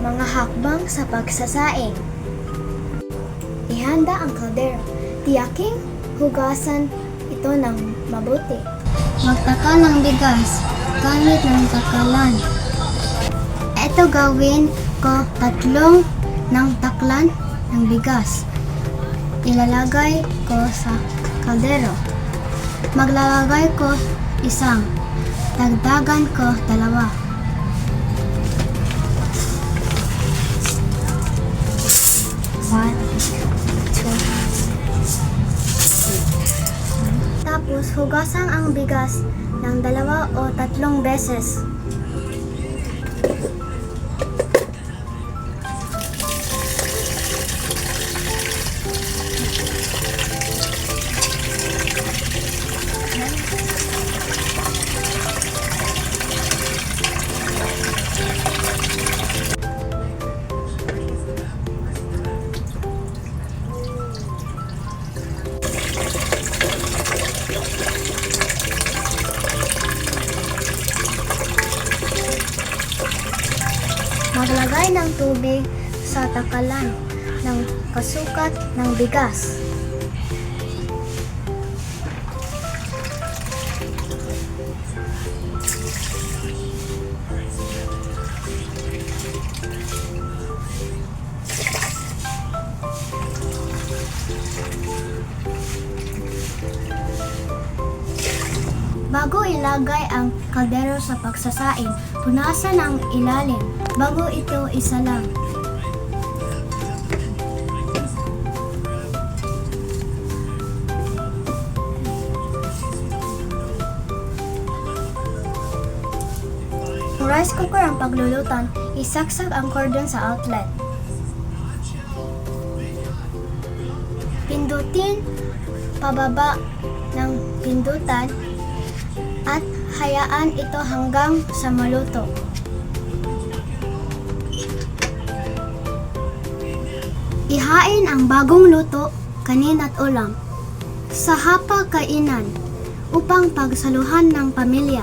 Mga hakbang sa pagsasaing. Ihanda ang kaldero. Tiyaking hugasan ito ng mabuti. Magtaka ng bigas gamit ng takalan. Ito gawin ko tatlong ng taklan ng bigas. Ilalagay ko sa kaldero. Maglalagay ko isang. Dagdagan ko dalawa. One, two, Tapos, hugasan ang bigas ng dalawa o tatlong beses. Maglagay ng tubig sa takalan ng kasukat ng bigas. Bago ilagay ang kaldero sa pagsasaing, punasan ang ilalim bago ito isalang. Kung rice cooker ang paglulutan, isaksak ang cordon sa outlet. Pindutin pababa ng pindutan at hayaan ito hanggang sa maluto. Ihain ang bagong luto, kanin at ulam sa hapa kainan upang pagsaluhan ng pamilya.